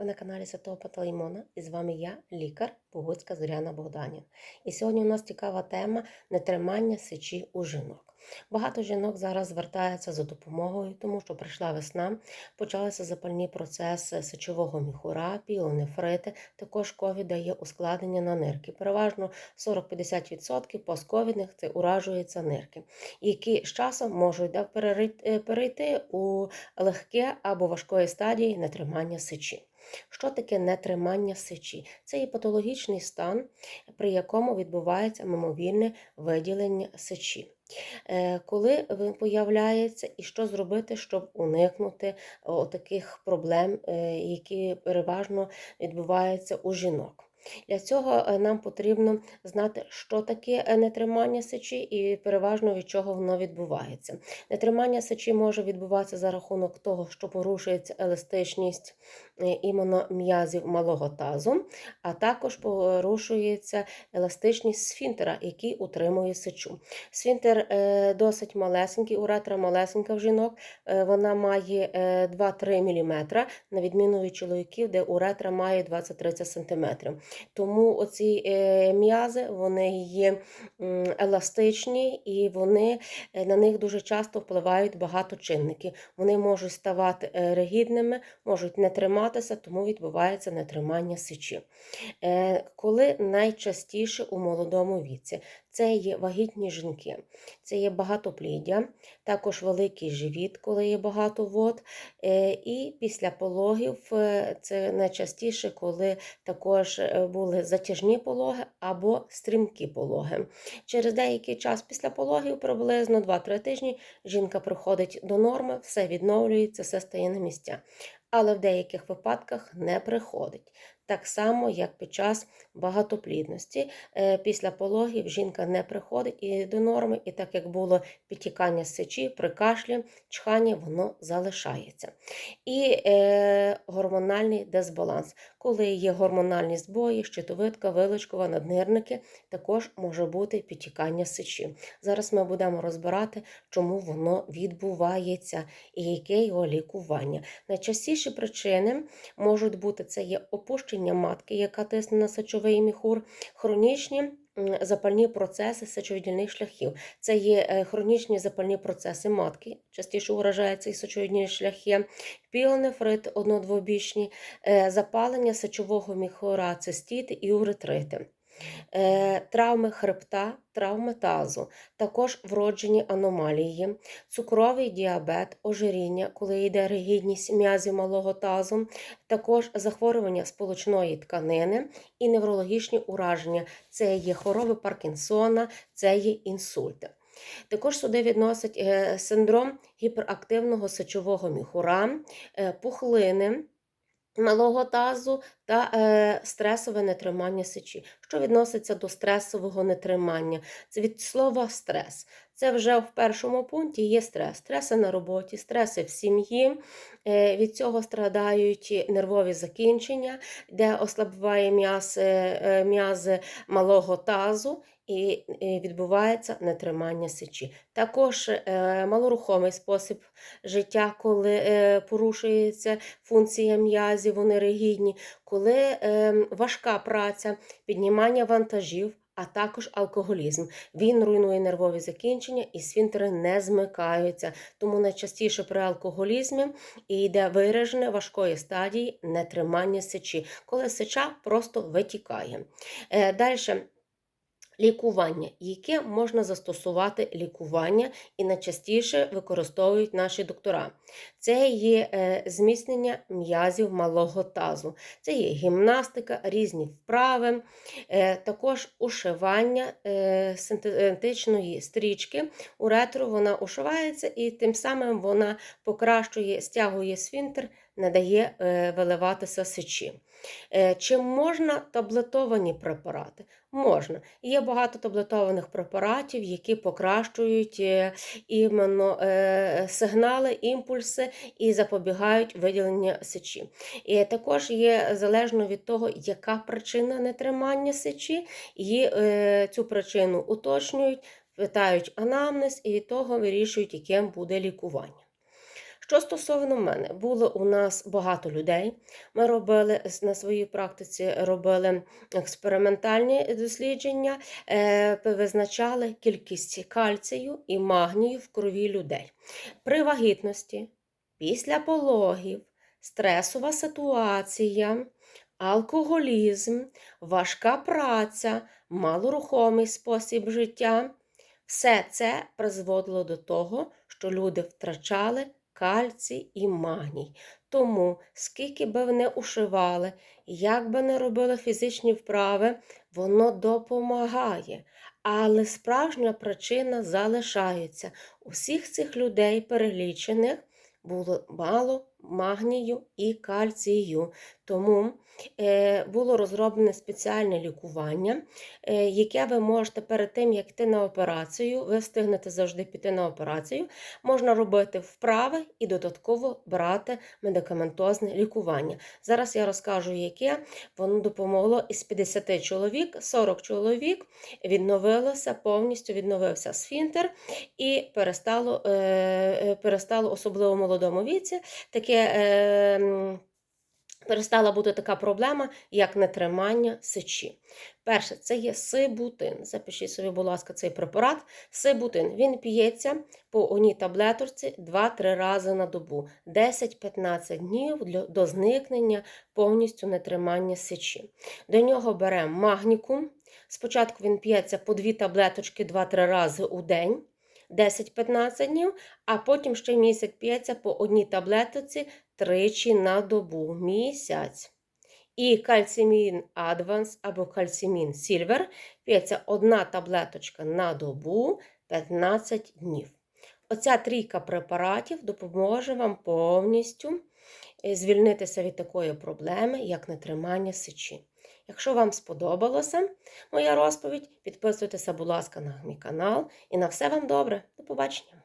Ви на каналі Святого Паталеймона і з вами я, лікар Богуцька Зоряна Богданів. І сьогодні у нас цікава тема нетримання сечі у жінок. Багато жінок зараз звертаються за допомогою, тому що прийшла весна, почалися запальні процеси сечового міхура, пілонефрити, також ковід дає ускладнення на нирки. Переважно 40-50% постковідних це уражуються нирки, які з часом можуть да, перейти у легке або важкої стадії нетримання сечі. Що таке нетримання сечі? Це є патологічний стан, при якому відбувається мимовільне виділення сечі. Е, Коли появляється, і що зробити, щоб уникнути таких проблем, е, які переважно відбуваються у жінок? Для цього е, нам потрібно знати, що таке е, нетримання сечі, і переважно від чого воно відбувається. Нетримання сечі може відбуватися за рахунок того, що порушується еластичність е, іменно м'язів малого тазу, а також порушується еластичність сфінтера, який утримує сечу. Сфінтер досить малесенький, уретра малесенька в жінок, вона має е, 2-3 мм, на відміну від чоловіків, де уретра має 20-30 см. Тому оці е, м'язи вони є еластичні і вони е, на них дуже часто впливають багато чинників. Вони можуть ставати е, ригідними, можуть не триматися, тому відбувається нетримання сечі. Е, Коли найчастіше у молодому віці це є вагітні жінки, це є багатопліддя, також великий живіт, коли є багато вод. е, І після пологів е, це найчастіше, коли також е, були затяжні пологи або стрімкі пологи. Через деякий час після пологів, приблизно 2-3 тижні, жінка приходить до норми, все відновлюється, все стає на місця. Але в деяких випадках не приходить. Так само, як під час багатоплідності. Е, Після пологів жінка не приходить і до норми, і так як було підтікання сечі, при кашлі, чхання, воно залишається. І е, гормональний дисбаланс. Коли є гормональні збої, щитовидка, виличкова, наднирники, також може бути підтікання сечі. Зараз ми будемо розбирати, чому воно відбувається і яке його лікування. Найчастіші причини можуть бути це є опущення матки, яка тисне на сечовий міхур, хронічні. Запальні процеси сечовидільних шляхів. Це є е, хронічні запальні процеси матки, частіше уражаються і сечовидільні шляхи, піонефрит однодвобічні, е, запалення сечового міхура, цистіти і уретрити. Е, Травми хребта, травми тазу, також вроджені аномалії, цукровий діабет, ожиріння, коли йде ригідність м'язів малого тазу, також захворювання сполучної тканини і неврологічні ураження. Це є хвороби Паркінсона, це є інсульти. Також сюди відносять е, синдром гіперактивного сечового міхура, е, пухлини малого тазу та е, стресове нетримання сечі. Що відноситься до стресового нетримання? Це від слова стрес. Це вже в першому пункті є стрес. Стреси на роботі, стреси в сім'ї. Е, Від цього страдають нервові закінчення, де ослабіває м'яз, е, м'язи малого тазу. І і відбувається нетримання сечі. Також е, малорухомий спосіб життя, коли е, порушується функція м'язів, вони ригідні, коли е, важка праця, піднімання вантажів, а також алкоголізм. Він руйнує нервові закінчення і сфінктери не змикаються. Тому найчастіше при алкоголізмі йде виражене важкої стадії нетримання сечі, коли сеча просто витікає. Е, Далі. Лікування, яке можна застосувати лікування і найчастіше використовують наші доктора. Це є е, зміцнення м'язів малого тазу, це є гімнастика, різні вправи, е, також ушивання е, синтетичної стрічки. У ретро вона ушивається і тим самим вона покращує, стягує сфінктер, не дає е, виливатися сечі. Е, Чи можна таблетовані препарати? Можна. Є багато таблетованих препаратів, які покращують е, іменно сигнали, імпульси і запобігають виділенню сечі. І також є залежно від того, яка причина нетримання сечі, і цю причину уточнюють, питають анамнез і від того вирішують, яким буде лікування. Що стосовно мене, було у нас багато людей. Ми робили на своїй практиці робили експериментальні дослідження, е, визначали кількість кальцію і магнію в крові людей. При вагітності, після пологів, стресова ситуація, алкоголізм, важка праця, малорухомий спосіб життя. Все це призводило до того, що люди втрачали кальцій і магній. Тому, скільки би вони ушивали, як би не робили фізичні вправи, воно допомагає. Але справжня причина залишається. Усіх цих людей перелічених було мало магнію і кальцію. Тому було розроблене спеціальне лікування, е, яке ви можете перед тим, як йти на операцію, ви встигнете завжди піти на операцію, можна робити вправи і додатково брати медикаментозне лікування. Зараз я розкажу, яке воно допомогло із 50 чоловік, 40 чоловік відновилося, повністю відновився сфінтер і перестало, е, е, перестало особливо в молодому віці, таке. Перестала бути така проблема, як нетримання сечі. Перше, це є сибутин. Запишіть собі, будь ласка, цей препарат. Сибутин. Він п'ється по одній таблеточці 2-3 рази на добу, 10-15 днів до зникнення повністю нетримання сечі. До нього беремо магнікум. Спочатку він п'ється по 2 таблеточки 2-3 рази у день. 10-15 днів, а потім ще місяць п'ється по одній таблетці тричі на добу місяць. І кальцимін Адванс або кальцимін Сільвер п'ється одна таблеточка на добу 15 днів. Оця трійка препаратів допоможе вам повністю е, звільнитися від такої проблеми, як нетримання сечі. Якщо вам сподобалося моя розповідь, підписуйтеся, будь ласка, на мій канал. І на все вам добре. До побачення!